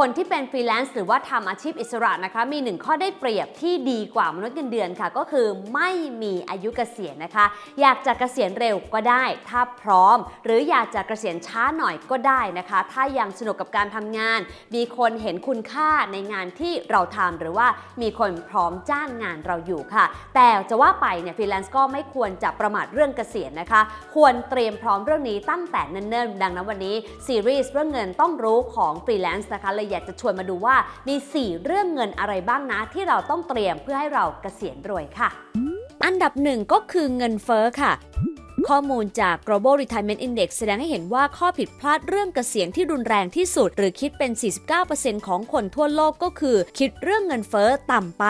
คนที่เป็นฟรีแลนซ์หรือว่าทำอาชีพอิสระนะคะ มีหนึ่งข้อได้เปรียบที่ดีกว่ามนุษย์เงินเดือนค่ะ ก็คือไม่มีอายุเกษียณนะคะ อยากจะเกษียณเร็วก็ได้ ถ้าพร้อม หรืออยากจะเกษียณช้าหน่อยก็ได้นะคะ ถ้ายังสนุกกับการทำงาน มีคนเห็นคุณค่าในงานที่เราทำหรือว่ามีคนพร้อมจ้างงานเราอยู่ค่ะ แต่จะว่าไปเนี่ยฟรีแลนซ์ก็ไม่ควรจะประมาทเรื่องเกษียณนะคะ ควรเตรียมพร้อมเรื่องนี้ตั้งแต่เนิ่นๆดังนั้นวันนี้ซีรีส์เรื่องเงินต้องรู้ของฟรีแลนซ์นะคะเลยอยากจะชวนมาดูว่ามี 4 เรื่องเงินอะไรบ้างนะ ที่เราต้องเตรียมเพื่อให้เราเกษียณรวยค่ะ อันดับหนึ่งก็คือเงินเฟ้อค่ะข้อมูลจาก Global Retirement Index แสดงให้เห็นว่าข้อผิดพลาดเรื่องเกษียณที่รุนแรงที่สุด หรือคิดเป็น 49%ของคนทั่วโลกก็คือ คิดเรื่องเงินเฟ้อต่ำไป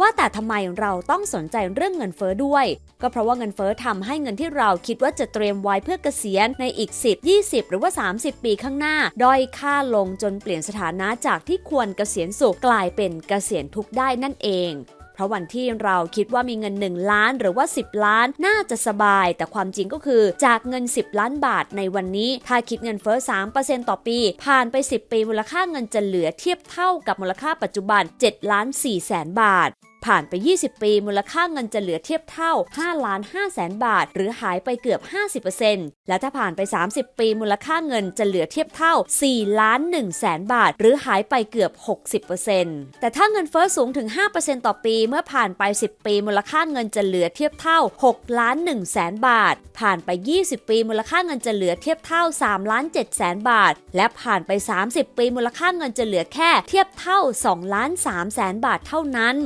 ว่าแต่ทำไมเราต้องสนใจเรื่องเงินเฟ้อด้วย ก็เพราะว่าเงินเฟ้อทำให้เงินที่เราคิดว่าจะเตรียมไว้เพื่อเกษียณในอีก 10 20 หรือว่า 30 ปีข้างหน้า ด้อยค่าลงจนเปลี่ยนสถานะจากที่ควรเกษียณสุขกลายเป็นเกษียณทุกข์ได้นั่นเอง เพราะวันที่เราคิดว่ามีเงิน 1 ล้านหรือว่า 10 ล้านน่าจะสบาย แต่ความจริงก็คือจากเงิน 10 ล้านบาทในวันนี้ ถ้าคิดเงินเฟ้อ 3%ต่อปี ผ่านไป 10 ปีมูลค่าเงินจะเหลือเทียบเท่ากับมูลค่าปัจจุบัน7ล้าน4แสนบาท ผ่านไป 20 ปี มูลค่าเงินจะเหลือเทียบเท่า 5 ล้าน5แสนบาท หรือหายไปเกือบ 50%และถ้าผ่านไป 30 ปีมูลค่าเงินจะเหลือเทียบเท่า 4 ล้าน1แสนบาท หรือหายไปเกือบ 60%แต่ถ้าเงินเฟ้อสูงถึง 5%ต่อปีเมื่อผ่านไป 10 ปีมูลค่าเงินจะเหลือเทียบเท่า 6 ล้าน1แสนบาท ผ่านไป 20 ปีมูลค่าเงินจะเหลือเทียบเท่า 3 ล้าน7แสนบาท และผ่านไป 30 ปีมูลค่าเงินจะเหลือแค่เทียบเท่า 2 ล้าน3แสนบาทเท่านั้น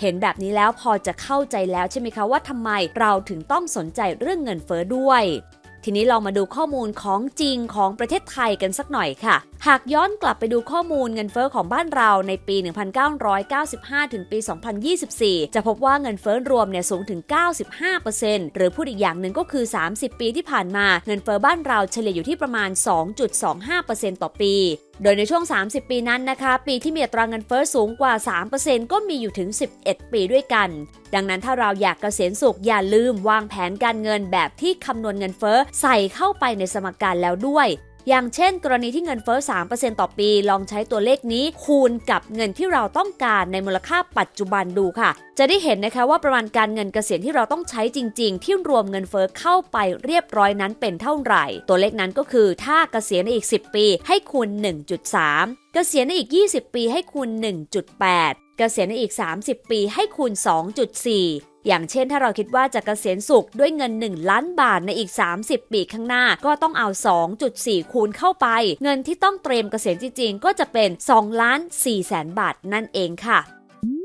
เห็นแบบนี้แล้วพอจะเข้าใจแล้วใช่ไหมคะว่าทำไมเราถึงต้องสนใจเรื่องเงินเฟ้อด้วย ทีนี้ลองมาดูข้อมูลของจริงของประเทศไทยกันสักหน่อยค่ะหากย้อนกลับไปดูข้อมูลเงินเฟ้อของบ้านเราในปี 1995 ถึงปี 2024 จะพบว่าเงินเฟ้อรวมเนี่ยสูงถึง 95%หรือพูดอีกอย่างหนึ่งก็คือ 30 ปีที่ผ่านมาเงินเฟ้อบ้านเราเฉลี่ยอยู่ที่ประมาณ 2.25%ต่อปี โดยในช่วง 30 ปีนั้นนะคะ ปีที่มีอัตราเงินเฟ้อสูงกว่า 3%ก็มีอยู่ถึง 11 ปีด้วยกัน ดังนั้นถ้าเราอยากเกษียณสุขอย่าลืมวางแผนการเงินแบบที่คำนวณเงินเฟ้อใส่เข้าไปในสมการแล้วด้วย อย่างเช่น กรณีที่เงินเฟ้อ 3%ต่อปี ลองใช้ตัวเลขนี้คูณกับเงินที่เราต้องการในมูลค่าปัจจุบันดูค่ะ จะได้เห็นนะคะว่าประมาณการเงินเกษียณที่เราต้องใช้จริง ๆ ที่รวมเงินเฟ้อเข้าไปเรียบร้อยนั้นเป็นเท่าไหร่ ตัวเลขนั้นก็คือถ้าเกษียณในอีก 10 ปี ให้คูณ 1.3 เกษียณในอีก 20 ปีให้คูณ 1.8 เกษียณในอีก 30 ปีให้คูณ 2.4 อย่างเช่นถ้าเราคิดว่าจะเกษียณสุขด้วยเงิน 1 ล้านบาทในอีก 30 ปีข้างหน้า ก็ต้องเอา 2.4 คูณเข้าไป เงินที่ต้องเตรียมเกษียณจริงๆ ก็จะเป็น2ล้าน4แสนบาทนั่นเองค่ะ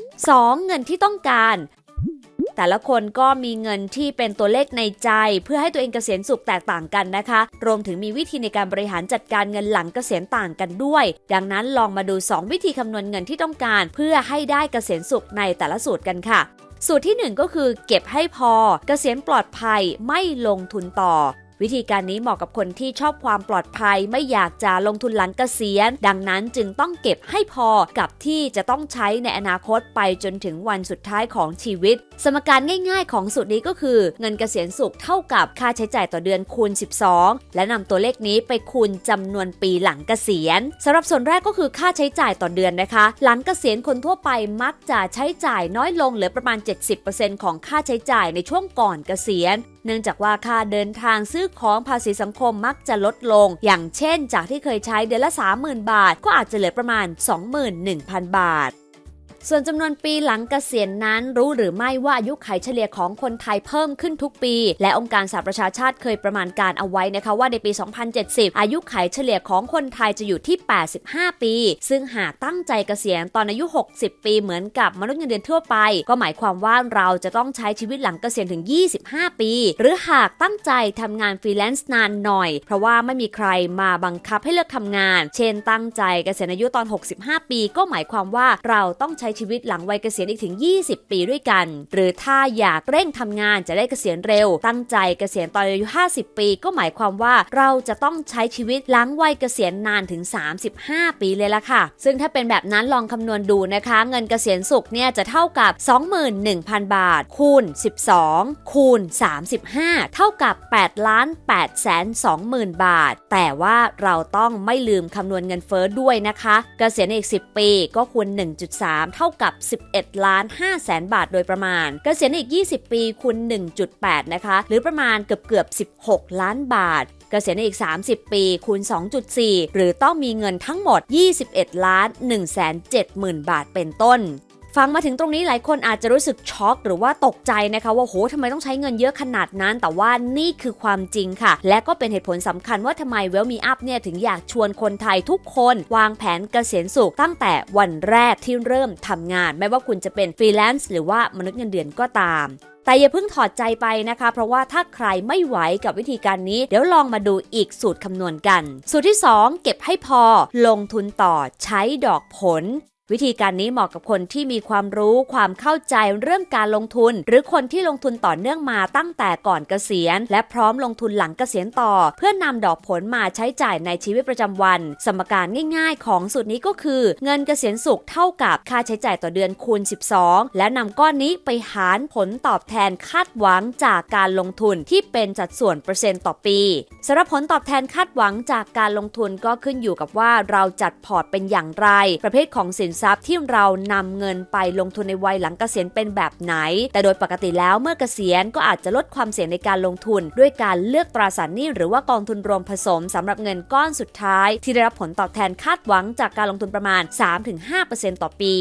2. เงินที่ต้องการแต่ละคนก็มีเงินที่เป็นตัวเลขในใจ เพื่อให้ตัวเองเกษียณสุขแตกต่างกันนะคะ รวมถึงมีวิธีในการบริหารจัดการเงินหลังเกษียณต่างกันด้วย ดังนั้นลองมาดู 2 วิธีคำนวณเงินที่ต้องการ เพื่อให้ได้เกษียณสุขในแต่ละสูตรกันค่ะ สูตรที่ 1 ก็คือเก็บให้พอเกษียณปลอดภัยไม่ลงทุนต่อ วิธีการนี้เหมาะกับคนที่ชอบความปลอดภัยไม่อยากจะลงทุนหลังเกษียณ ดังนั้นจึงต้องเก็บให้พอกับที่จะต้องใช้ในอนาคตไปจนถึงวันสุดท้ายของชีวิต สมการง่ายๆ ของสูตรนี้ก็คือ เงินเกษียณสุขเท่ากับค่าใช้จ่ายต่อเดือนคูณ 12 และนำตัวเลขนี้ไปคูณจำนวนปีหลังเกษียณสำหรับส่วนแรกก็คือค่าใช้จ่ายต่อเดือนนะคะ หลังเกษียณคนทั่วไปมักจะใช้จ่ายน้อยลงเหลือประมาณ 70%ของค่าใช้จ่ายในช่วงก่อนเกษียณเนื่องจากว่าค่าเดินทางซื้อของภาษีสังคมมักจะลดลง อย่างเช่น จากที่เคยใช้เดือนละ 30,000 บาท ก็อาจจะเหลือประมาณ 21,000 บาท ส่วนจำนวนปีหลังเกษียณนั้นรู้หรือไม่ว่าอายุขัยเฉลี่ยของคนไทยเพิ่มขึ้นทุกปี และองค์การสหประชาชาติเคยประมาณการเอาไว้นะคะว่าในปี 2070 อายุขัยเฉลี่ยของคนไทยจะอยู่ที่ 85 ปี ซึ่งหากตั้งใจเกษียณตอนอายุ 60 ปีเหมือนกับมนุษย์เงินเดือนทั่วไป ก็หมายความว่าเราจะต้องใช้ชีวิตหลังเกษียณถึง 25 ปี หรือหากตั้งใจทำงานฟรีแลนซ์นานหน่อย เพราะว่าไม่มีใครมาบังคับให้เลิกทำงาน เช่นตั้งใจเกษียณอายุตอน 65 ปี ก็หมายความว่าเราต้องใช้ชีวิตหลังวัยเกษียณอีกถึง 20 ปีด้วยกัน หรือถ้าอยากเร่งทำงานจะได้เกษียณเร็ว ตั้งใจเกษียณตอนอายุ 50 ปี ก็หมายความว่าเราจะต้องใช้ชีวิตหลังวัยเกษียณนานถึง 35 ปีเลยละค่ะ ซึ่งถ้าเป็นแบบนั้นลองคำนวณดูนะคะ เงินเกษียณสุขเนี่ยจะเท่ากับ 21,000 บาท คูณ 12 คูณ 35 เท่ากับ8ล้าน8แสน20,000 บาท แต่ว่าเราต้องไม่ลืมคำนวณเงินเฟ้อด้วยนะคะ เกษียณอีก 10 ปีก็คูณ 1.3เท่ากับ 11 ล้าน5แสนบาทโดยประมาณ เกษียณอีก 20 ปีคูณ1.8 นะคะ หรือประมาณเกือบเกือบ 16 ล้านบาทเกษียณอีก 30 ปีคูณ 2.4 หรือต้องมีเงินทั้งหมด 21 ล้าน1 7 0 0 0 0 บาทเป็นต้น ฟังมาถึงตรงนี้หลายคนอาจจะรู้สึกช็อกหรือว่าตกใจนะคะว่าโหทำไมต้องใช้เงินเยอะขนาดนั้น แต่ว่านี่คือความจริงค่ะ และก็เป็นเหตุผลสำคัญว่าทำไมเวลมีอัพเนี่ยถึงอยากชวนคนไทยทุกคน วางแผนเกษียณสุขตั้งแต่วันแรกที่เริ่มทำงาน ไม่ว่าคุณจะเป็นฟรีแลนซ์หรือว่ามนุษย์เงินเดือนก็ตามแต่อย่าเพิ่งถอดใจไปนะคะ เพราะว่าถ้าใครไม่ไหวกับวิธีการนี้ เดี๋ยวลองมาดูอีกสูตรคำนวณกัน สูตรที่ 2 เก็บให้พอ ลงทุนต่อใช้ดอกผล วิธีการนี้เหมาะกับคนที่มีความรู้ความเข้าใจเรื่องการลงทุน หรือคนที่ลงทุนต่อเนื่องมาตั้งแต่ก่อนเกษียณ และพร้อมลงทุนหลังเกษียณต่อ เพื่อนำดอกผลมาใช้จ่ายในชีวิตประจำวัน สมการง่ายๆ ของสูตรนี้ก็คือ เงินเกษียณสุขเท่ากับค่าใช้จ่ายต่อเดือนคูณ 12 และนำก้อนนี้ไปหารผลตอบแทนคาดหวังจากการลงทุนที่เป็นสัดส่วนเปอร์เซ็นต์ต่อปีสำหรับผลตอบแทนคาดหวังจากการลงทุนก็ขึ้นอยู่กับว่าเราจัดพอร์ตเป็นอย่างไร ประเภทของสินทรัพย์ที่เรานำเงินไปลงทุนในวัยหลังเกษียณเป็นแบบไหน แต่โดยปกติแล้วเมื่อเกษียณก็อาจจะลดความเสี่ยงในการลงทุน ด้วยการเลือกตราสารหนี้หรือว่ากองทุนรวมผสมสำหรับเงินก้อนสุดท้าย ที่ได้รับผลตอบแทนคาดหวังจากการลงทุนประมาณ 3-5%ต่อปี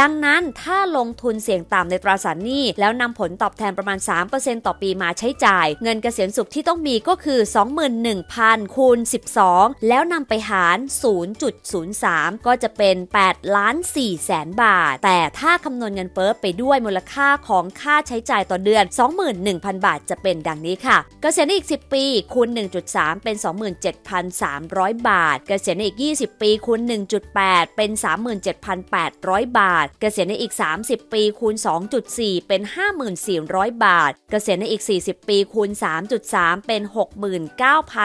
ดังนั้นถ้าลงทุนเสี่ยงต่ำในตราสารหนี้แล้วนำผลตอบแทนประมาณ 3%ต่อปีมาใช้จ่าย เงินเกษียณสุขที่ต้องมีก็คือ 21,000 คูณ 12 แล้วนำไปหาร 0.03 ก็จะเป็น8ล้าน4แสนบาท แต่ถ้าคำนวณเงินเฟ้อไปด้วยมูลค่าของค่าใช้จ่ายต่อเดือน 21,000 บาทจะเป็นดังนี้ค่ะ เกษียณอีก 10 ปีคูณ 1.3 เป็น 27,300 บาท เกษียณอีก 20 ปีคูณ 1.8 เป็น 37,800 บาทเกษียณในอีก 30 ปีคูณ 2.4 เป็น 54,000 บาท เกษียณในอีก 40 ปีคูณ 3.3 เป็น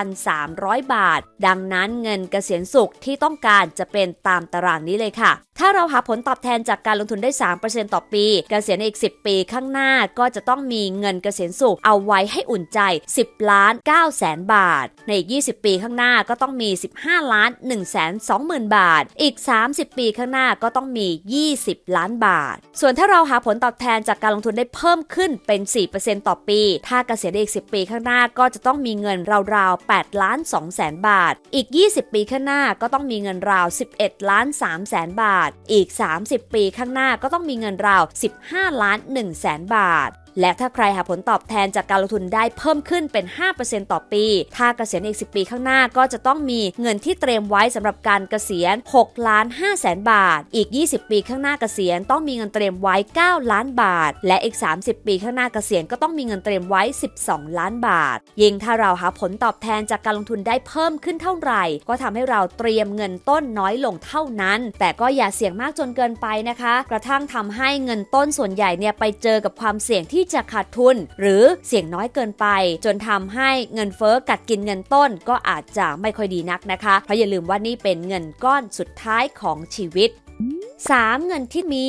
69,300 บาท ดังนั้นเงินเกษียณสุขที่ต้องการจะเป็นตามตารางนี้เลยค่ะ ถ้าเราหาผลตอบแทนจากการลงทุนได้ 3%ต่อปีกเกษียณในอีก 10 ปีข้างหน้าก็จะต้องมีเงินเกษียณสุขเอาไว้ให้อุ่นใจ 10 ล้าน9แสนบาท ในอีก 20 ปีข้างหน้าก็ต้องมี 15 ล้าน1แสน20,000 บาท อีก 30 ปีข้างหน้าก็ต้องมี 20 ล้านบาท ส่วนถ้าเราหาผลตอบแทนจากการลงทุนได้เพิ่มขึ้นเป็น 4%ต่อปี ถ้าเกษียณอีก 10 ปีข้างหน้าก็จะต้องมีเงินราวๆ8ล้าน2แสนบาท อีก 20 ปีข้างหน้าก็ต้องมีเงินราว 11 ล้าน3แสนบาทอีก 30 ปีข้างหน้าก็ต้องมีเงินราว 15 ล้าน1แสนบาท และถ้าใครหาผลตอบแทนจากการลงทุนได้เพิ่มขึ้นเป็น 5%ต่อปี ถ้าเกษียณอีก 10 ปีข้างหน้าก็จะต้องมีเงินที่เตรียมไว้สำหรับการเกษียณ6ล้าน5แสนบาท อีก 20 ปีข้างหน้าเกษียณต้องมีเงินเตรียมไว้ 9 ล้านบาท และอีก 30 ปีข้างหน้าเกษียณก็ต้องมีเงินเตรียมไว้ 12 ล้านบาท ยิ่งถ้าเราหาผลตอบแทนจากการลงทุนได้เพิ่มขึ้นเท่าไหร่ ก็ทำให้เราเตรียมเงินต้นน้อยลงเท่านั้น แต่ก็อย่าเสี่ยงมากจนเกินไปนะคะ กระทั่งทำให้เงินต้นส่วนใหญ่เนี่ยไปเจอกับความเสี่ยงที่จะขาดทุน หรือเสี่ยงน้อยเกินไป จนทำให้เงินเฟ้อกัดกินเงินต้นก็อาจจะไม่ค่อยดีนักนะคะ เพราะอย่าลืมว่านี่เป็นเงินก้อนสุดท้ายของชีวิต 3. เงินที่มี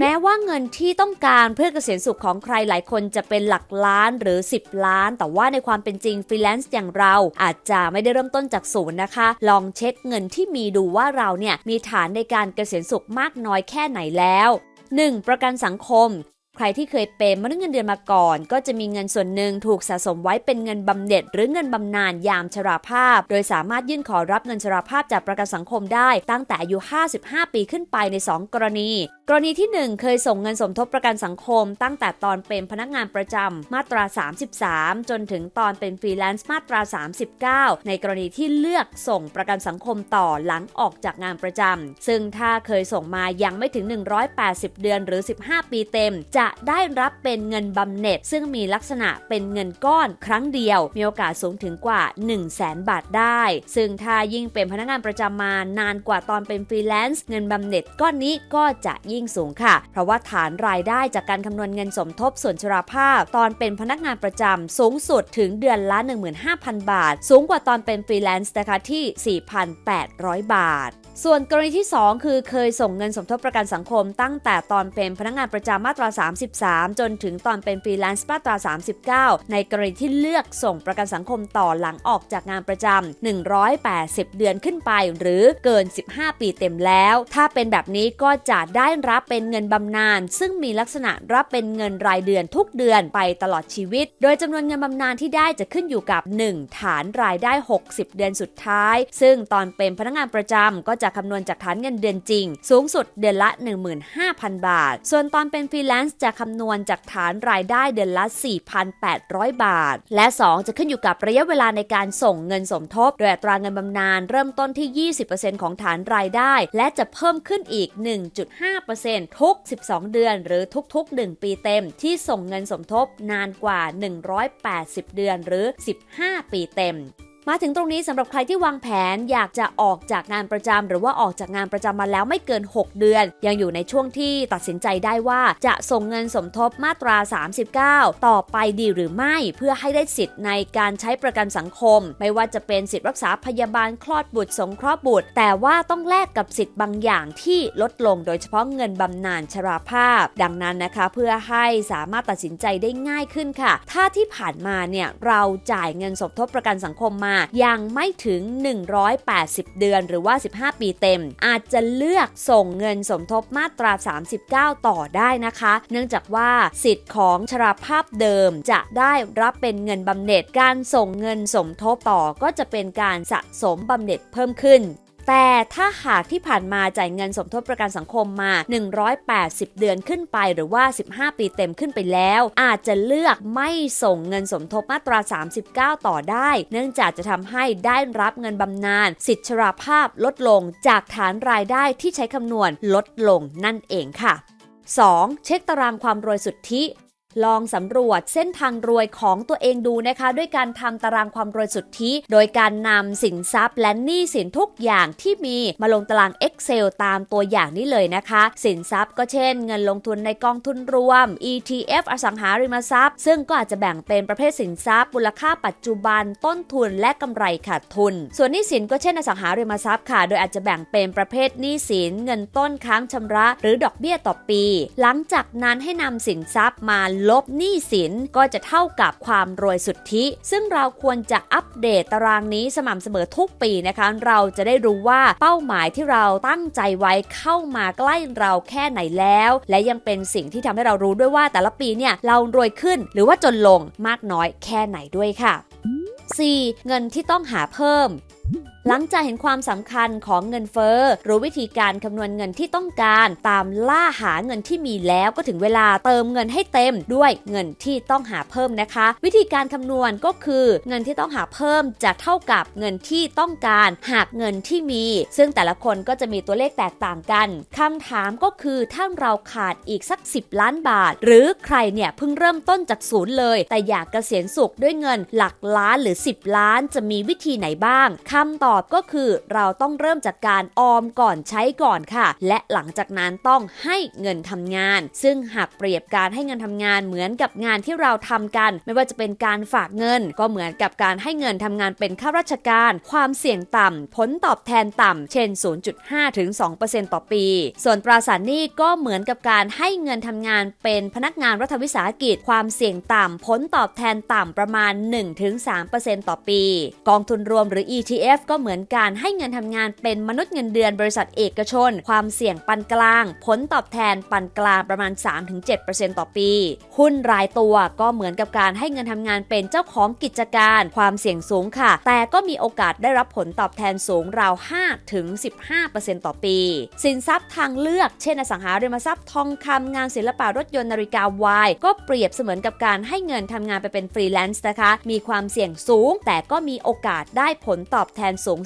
แม้ว่าเงินที่ต้องการเพื่อเกษียณสุขของใครหลายคนจะเป็นหลักล้านหรือ 10 ล้าน แต่ว่าในความเป็นจริงฟรีแลนซ์อย่างเราอาจจะไม่ได้เริ่มต้นจากศูนย์นะคะ ลองเช็คเงินที่มีดูว่าเราเนี่ยมีฐานในการเกษียณสุขมากน้อยแค่ไหนแล้ว 1. ประกันสังคม ใครที่เคยเป็นมนุษย์เงินเดือนมาก่อน ก็จะมีเงินส่วนหนึ่งถูกสะสมไว้เป็นเงินบำเหน็จ หรือเงินบำนาญยามชราภาพ โดยสามารถยื่นขอรับเงินชราภาพจากประกันสังคมได้ตั้งแต่อายุ 55 ปีขึ้นไปใน 2 กรณี กรณีที่ 1 เคยส่งเงินสมทบประกันสังคม ตั้งแต่ตอนเป็นพนักงานประจำมาตรา 33 จนถึงตอนเป็นฟรีแลนซ์มาตรา 39 ในกรณีที่เลือกส่งประกันสังคมต่อหลังออกจากงานประจำซึ่งถ้าเคยส่งมายังไม่ถึง 180 เดือนหรือ 15 ปีเต็มจะจะได้รับเป็นเงินบำเหน็จ ซึ่งมีลักษณะเป็นเงินก้อนครั้งเดียว มีโอกาสสูงถึงกว่า 1 0 0 0 0แสนบาทได้ ซึ่งถ้ายิ่งเป็นพนักงานประจำมานานกว่าตอนเป็นฟรีแลนซ์เงินบำเหน็จก้อนนี้ก็จะยิ่งสูงค่ะ เพราะว่าฐานรายได้จากการคำนวณเงินสมทบส่วนชราภาพ ตอนเป็นพนักงานประจำสูงสุดถึงเดือนละ 15,000 บาท สูงกว่าตอนเป็นฟรีแลนซ์นะคะที่ 4,800 บาทส่วนกรณีที่ 2 คือเคยส่งเงินสมทบประกันสังคมตั้งแต่ตอนเป็นพนักงานประจำมาตรา33 จนถึงตอนเป็นฟรีแลนซ์มาตรา 39 ในกรณีที่เลือกส่งประกันสังคมต่อหลังออกจากงานประจำ180 เดือนขึ้นไป หรือเกิน 15 ปีเต็มแล้ว ถ้าเป็นแบบนี้ก็จะได้รับเป็นเงินบำนาญซึ่งมีลักษณะรับเป็นเงินรายเดือนทุกเดือนไปตลอดชีวิต โดยจำนวนเงินบำนาญที่ได้จะขึ้นอยู่กับ 1 ฐานรายได้ 60 เดือนสุดท้าย ซึ่งตอนเป็นพนักงานประจำก็จะคำนวณจากฐานเงินเดือนจริง สูงสุดเดือนละ 15,000 บาท ส่วนตอนเป็นฟรีแลนซ์จะคำนวณจากฐานรายได้เดือนละ 4,800 บาท และ 2 จะขึ้นอยู่กับระยะเวลาในการส่งเงินสมทบ โดยอัตราเงินบำนาญเริ่มต้นที่ 20%ของฐานรายได้ และจะเพิ่มขึ้นอีก 1.5%ทุก 12 เดือน หรือทุก ๆ 1 ปีเต็ม ที่ส่งเงินสมทบนานกว่า 180 เดือนหรือ 15 ปีเต็ม มาถึงตรงนี้สำหรับใครที่วางแผนอยากจะออกจากงานประจำหรือว่าออกจากงานประจำมาแล้วไม่เกิน 6 เดือน ยังอยู่ในช่วงที่ตัดสินใจได้ว่าจะส่งเงินสมทบมาตรา 39 ต่อไปดีหรือไม่เพื่อให้ได้สิทธิ์ในการใช้ประกันสังคม ไม่ว่าจะเป็นสิทธิ์รักษาพยาบาลคลอดบุตรสงเคราะห์บุตร แต่ว่าต้องแลกกับสิทธิ์บางอย่างที่ลดลงโดยเฉพาะเงินบำนาญชราภาพ ดังนั้นนะคะเพื่อให้สามารถตัดสินใจได้ง่ายขึ้นค่ะ ถ้าที่ผ่านมาเนี่ยเราจ่ายเงินสมทบประกันสังคมมายังไม่ถึง 180 เดือนหรือว่า 15 ปีเต็ม อาจจะเลือกส่งเงินสมทบมาตรา 39 ต่อได้นะคะ เนื่องจากว่าสิทธิ์ของชราภาพเดิมจะได้รับเป็นเงินบำเหน็จการส่งเงินสมทบต่อก็จะเป็นการสะสมบำเหน็จเพิ่มขึ้น แต่ถ้าหากที่ผ่านมาจ่ายเงินสมทบประกันสังคมมา 180 เดือนขึ้นไปหรือว่า 15 ปีเต็มขึ้นไปแล้ว อาจจะเลือกไม่ส่งเงินสมทบมาตรา 39 ต่อได้ เนื่องจากจะทำให้ได้รับเงินบำนาญสิทธิชราภาพลดลงจากฐานรายได้ที่ใช้คำนวณลดลงนั่นเองค่ะ 2. เช็คตารางความรวยสุทธิ ลองสำรวจเส้นทางรวยของตัวเองดูนะคะ ด้วยการทำตารางความรวยสุทธิ โดยการนำสินทรัพย์และหนี้สินทุกอย่างที่มีมาลงตาราง Excel ตามตัวอย่างนี้เลยนะคะ สินทรัพย์ก็เช่น เงินลงทุนในกองทุนรวม ETF อสังหาริมทรัพย์ ซึ่งก็อาจจะแบ่งเป็นประเภทสินทรัพย์มูลค่าปัจจุบันต้นทุนและกำไรขาดทุน ส่วนหนี้สินก็เช่นอสังหาริมทรัพย์ค่ะ โดยอาจจะแบ่งเป็นประเภทหนี้สิน เงินต้นค้างชำระ หรือดอกเบี้ยต่อปี หลังจากนั้นให้นำสินทรัพย์มาลลบหนี้สินก็จะเท่ากับความรวยสุทธิ ซึ่งเราควรจะอัปเดตตารางนี้สม่ำเสมอทุกปีนะคะ เราจะได้รู้ว่าเป้าหมายที่เราตั้งใจไว้เข้ามาใกล้เราแค่ไหนแล้ว และยังเป็นสิ่งที่ทำให้เรารู้ด้วยว่าแต่ละปีเนี่ยเรารวยขึ้นหรือว่าจนลงมากน้อยแค่ไหนด้วยค่ะ 4. เงินที่ต้องหาเพิ่ม หลังจากเห็นความสำคัญของเงินเฟ้อรู้วิธีการคำนวณเงินที่ต้องการ ตามล่าหาเงินที่มีแล้วก็ถึงเวลาเติมเงินให้เต็มด้วยเงินที่ต้องหาเพิ่มนะคะ วิธีการคำนวณก็คือเงินที่ต้องหาเพิ่มจะเท่ากับเงินที่ต้องการหากเงินที่มี ซึ่งแต่ละคนก็จะมีตัวเลขแตกต่างกันคำถามก็คือถ้าเราขาดอีกสัก 10 ล้านบาท หรือใครเนี่ยเพิ่งเริ่มต้นจากศูนย์เลย แต่อยากเกษียณสุขด้วยเงินหลักล้านหรือ 10 ล้านจะมีวิธีไหนบ้างคำตอบก็คือเราต้องเริ่มจากการออมก่อนใช้ก่อนค่ะ และหลังจากนั้นต้องให้เงินทำงาน ซึ่งหากเปรียบการให้เงินทำงานเหมือนกับงานที่เราทำกัน ไม่ว่าจะเป็นการฝากเงิน ก็เหมือนกับการให้เงินทำงานเป็นข้าราชการ ความเสี่ยงต่ำผลตอบแทนต่ำเช่น 0.5 ถึง 2%ต่อปี ส่วนตราสารหนี้ก็เหมือนกับการให้เงินทำงานเป็นพนักงานรัฐวิสาหกิจ ความเสี่ยงต่ำผลตอบแทนต่ำประมาณ 1-3%ต่อปี กองทุนรวมหรือ ETF ก็เหมือนการให้เงินทำงานเป็นมนุษย์เงินเดือนบริษัทเอกชน ความเสี่ยงปานกลาง ผลตอบแทนปานกลางประมาณ 3-7%ต่อปี หุ้นรายตัวก็เหมือนกับการให้เงินทำงานเป็นเจ้าของกิจการ ความเสี่ยงสูงค่ะ แต่ก็มีโอกาสได้รับผลตอบแทนสูงราว 5-15%ต่อปี สินทรัพย์ทางเลือก เช่นอสังหาริมทรัพย์ทองคำงานศิลปะรถยนต์นาฬิกาวาย ก็เปรียบเสมือนกับการให้เงินทำงานไปเป็นฟรีแลนซ์นะคะ มีความเสี่ยงสูง แต่ก็มีโอกาสได้ผลตอบแทนสูงง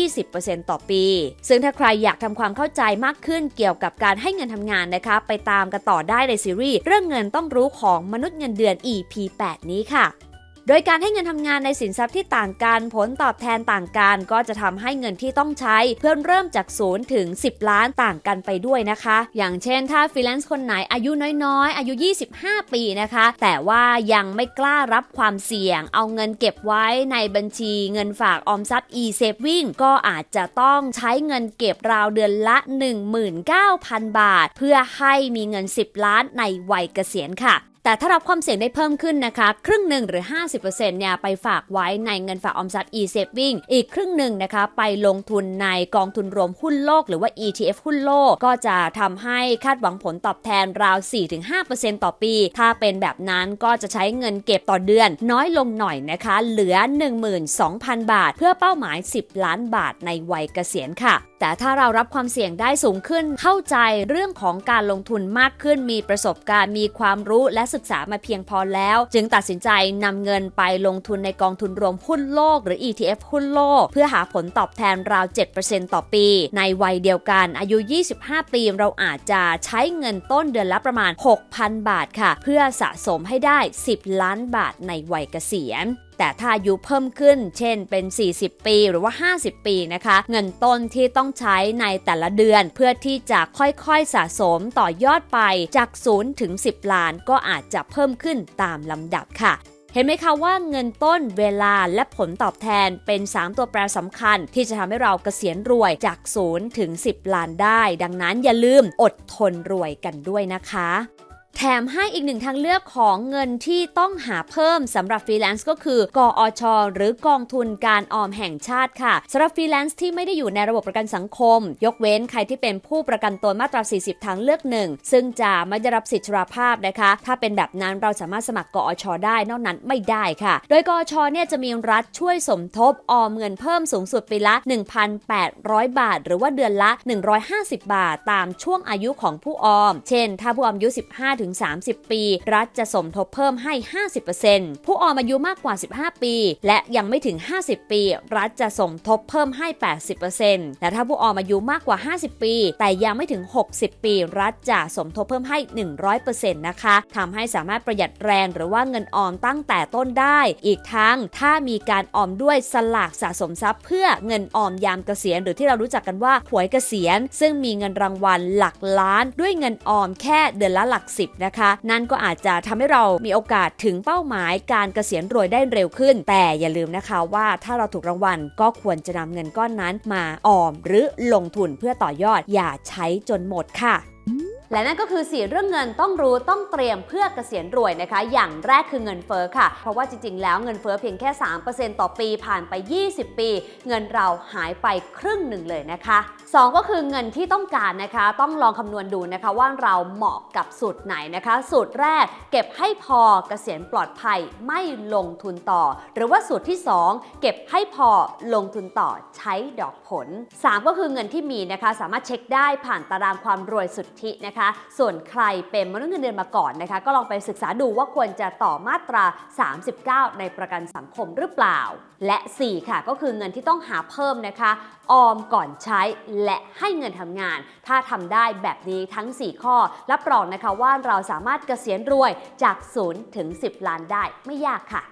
10-20%ต่อปี ซึ่งถ้าใครอยากทำความเข้าใจมากขึ้นเกี่ยวกับการให้เงินทำงานนะคะ ไปตามกันต่อได้ในซีรีส์เรื่องเงินต้องรู้ของมนุษย์เงินเดือน EP 8 นี้ค่ะ โดยการให้เงินทำงานในสินทรัพย์ที่ต่างกัน ผลตอบแทนต่างกัน ก็จะทำให้เงินที่ต้องใช้ เพื่อเริ่มจากศูนย์ถึง 10 ล้านต่างกันไปด้วยนะคะ อย่างเช่นถ้าฟรีแลนซ์คนไหนอายุน้อยๆ อายุ 25 ปีนะคะ แต่ว่ายังไม่กล้ารับความเสี่ยง เอาเงินเก็บไว้ในบัญชีเงินฝากออมทรัพย์ e-saving ก็อาจจะต้องใช้เงินเก็บราวเดือนละ 19,000 บาท เพื่อให้มีเงิน 10 ล้านในวัยเกษียณค่ะ แต่ถ้ารับความเสี่ยงได้เพิ่มขึ้นนะคะ ครึ่งหนึ่งหรือ 50%เนี่ยไปฝากไว้ในเงินฝากออมทรัพย์ e-saving อีกครึ่งหนึ่งนะคะ ไปลงทุนในกองทุนรวมหุ้นโลกหรือว่า ETF หุ้นโลก ก็จะทำให้คาดหวังผลตอบแทนราว 4-5%ต่อปี ถ้าเป็นแบบนั้นก็จะใช้เงินเก็บต่อเดือน น้อยลงหน่อยนะคะ เหลือ 12,000 บาท เพื่อเป้าหมาย 10 ล้านบาทในวัยเกษียณค่ะ แต่ถ้าเรารับความเสี่ยงได้สูงขึ้น เข้าใจเรื่องของการลงทุนมากขึ้น มีประสบการณ์ มีความรู้และศึกษามาเพียงพอแล้ว จึงตัดสินใจนำเงินไปลงทุนในกองทุนรวมหุ้นโลก หรือ ETF หุ้นโลก เพื่อหาผลตอบแทนราว 7%ต่อปี ในวัยเดียวกัน อายุ 25 ปี เราอาจจะใช้เงินต้นเดือนละประมาณ 6,000 บาทค่ะ เพื่อสะสมให้ได้ 10 ล้านบาทในวัยเกษียณ แต่ถ้าอายุเพิ่มขึ้น เช่นเป็น 40 ปีหรือว่า 50 ปีนะคะ เงินต้นที่ต้องใช้ในแต่ละเดือนเพื่อที่จะค่อยๆสะสมต่อยอดไปจาก 0 ถึง 10 ล้านก็อาจจะเพิ่มขึ้นตามลำดับค่ะเห็นไหมคะว่าเงินต้นเวลาและผลตอบแทนเป็น 3 ตัวแปรสำคัญ ที่จะทำให้เราเกษียณรวยจาก 0 ถึง 10 ล้านได้ ดังนั้นอย่าลืมอดทนรวยกันด้วยนะคะ แถมให้อีกหนึ่งทางเลือกของเงินที่ต้องหาเพิ่มสำหรับฟรีแลนซ์ก็คือกอช หรือกองทุนการออมแห่งชาติค่ะสำหรับฟรีแลนซ์ที่ไม่ได้อยู่ในระบบประกันสังคม ยกเว้นใครที่เป็นผู้ประกันตนมาตรา 40 ทางเลือกหนึ่งซึ่งจะไม่ได้รับสิทธิชราภาพนะคะ ถ้าเป็นแบบนั้นเราสามารถสมัครกอช ได้นอกนั้นไม่ได้ค่ะ โดยกอช เนี่ยจะมีรัฐช่วยสมทบออมเงินเพิ่มสูงสุดปีละ 1,800 บาท หรือว่าเดือนละ 150 บาท ตามช่วงอายุของผู้ออม เช่น ถ้าผู้ออมอายุ 15ถึง 30 ปี รัฐจะสมทบเพิ่มให้ 50%ผู้ออมอายุมากกว่า 15 ปี และยังไม่ถึง 50 ปี รัฐจะสมทบเพิ่มให้ 80%และถ้าผู้ออมอายุมากกว่า 50 ปี แต่ยังไม่ถึง 60 ปี รัฐจะสมทบเพิ่มให้ 100%นะคะทำให้สามารถประหยัดแรงหรือว่าเงินออมตั้งแต่ต้นได้ อีกทั้งถ้ามีการออมด้วยสลากสะสมทรัพย์ เพื่อเงินออมยามเกษียณ หรือที่เรารู้จักกันว่าหวยเกษียณ ซึ่งมีเงินรางวัลหลักล้าน ด้วยเงินออมแค่เดือนละหลักสิบนะคะ นั่นก็อาจจะทำให้เรามีโอกาสถึงเป้าหมายการเกษียณรวยได้เร็วขึ้น แต่อย่าลืมนะคะว่าถ้าเราถูกรางวัลก็ควรจะนำเงินก้อนนั้นมาออมหรือลงทุนเพื่อต่อยอดอย่าใช้จนหมดค่ะ และนั่นก็คือสี่เรื่องเงินต้องรู้ต้องเตรียมเพื่อเกษียณรวยนะคะ อย่างแรกคือเงินเฟ้อค่ะ เพราะว่าจริง ๆ แล้วเงินเฟ้อเพียงแค่ 3%ต่อปีผ่านไป 20 ปี เงินเราหายไปครึ่งหนึ่งเลยนะคะ 2 ก็คือเงินที่ต้องการนะคะ ต้องลองคำนวณดูนะคะว่าเราเหมาะกับสูตรไหนนะคะ สูตรแรกเก็บให้พอเกษียณปลอดภัยไม่ลงทุนต่อ หรือว่าสูตรที่ 2 เก็บให้พอลงทุนต่อใช้ดอกผล 3 ก็คือเงินที่มีนะคะ สามารถเช็คได้ผ่านตารางความรวยสุทธินะคะนะคะ ส่วนใครเป็นมนุษย์เงินเดือนมาก่อนนะคะ ก็ลองไปศึกษาดูว่าควรจะต่อมาตรา 39 ในประกันสังคมหรือเปล่า และ 4 ค่ะ ก็คือเงินที่ต้องหาเพิ่มนะคะ ออมก่อนใช้และให้เงินทำงาน ถ้าทำได้แบบนี้ทั้ง 4 ข้อ รับรองนะคะว่าเราสามารถเกษียณรวยจาก0ถึง 10 ล้านได้ไม่ยากค่ะ